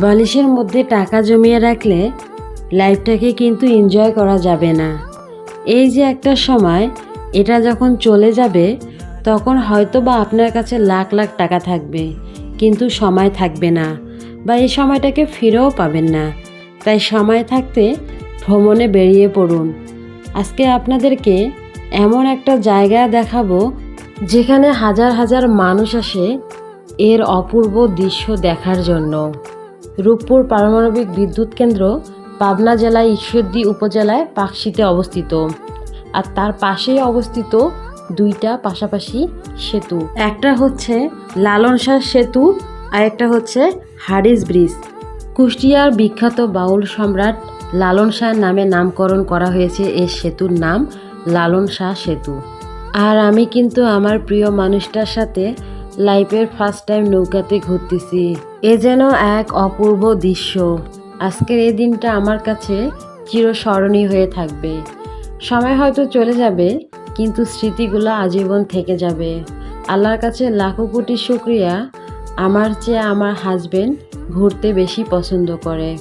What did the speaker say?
বালিশের মধ্যে টাকা জমিয়ে রাখলে লাইফটাকে কিন্তু এনজয় করা যাবে না। এই যে একটা সময়, এটা যখন চলে যাবে, তখন হয়তো বা আপনার কাছে লাখ লাখ টাকা থাকবে, কিন্তু সময় থাকবে না বা এই সময়টাকে ফিরেও পাবেন না। তাই সময় থাকতে ভ্রমণে বেরিয়ে পড়ুন। আজকে আপনাদেরকে এমন একটা জায়গা দেখাবো, যেখানে হাজার হাজার মানুষ আসে এর অপূর্ব দৃশ্য দেখার জন্য। রূপপুর পারমাণবিক বিদ্যুৎ কেন্দ্র পাবনা জেলায় ঈশ্বরদী উপজেলায় পাকশিতে অবস্থিত। আর তার পাশেই অবস্থিত দুইটা পাশাপাশি সেতু। একটা হচ্ছে লালন শাহ সেতু আর একটা হচ্ছে হারিস ব্রিজ। কুষ্টিয়ার বিখ্যাত বাউল সম্রাট লালন শাহ নামে নামকরণ করা হয়েছে এই সেতুর নাম লালন শাহ সেতু। আর আমি কিন্তু আমার প্রিয় মানুষটার সাথে লাইফের ফার্স্ট টাইম নৌকাতে ঘুরতেছি। এ যেন এক অপূর্ব দৃশ্য। আজকের এই দিনটা আমার কাছে চিরস্মরণীয় হয়ে থাকবে। সময় হয়তো চলে যাবে, কিন্তু স্মৃতিগুলো আজীবন থেকে যাবে। আল্লাহর কাছে লাখো কোটি শুক্রিয়া। আমার চেয়ে আমার হাজবেন্ড ঘুরতে বেশি পছন্দ করে।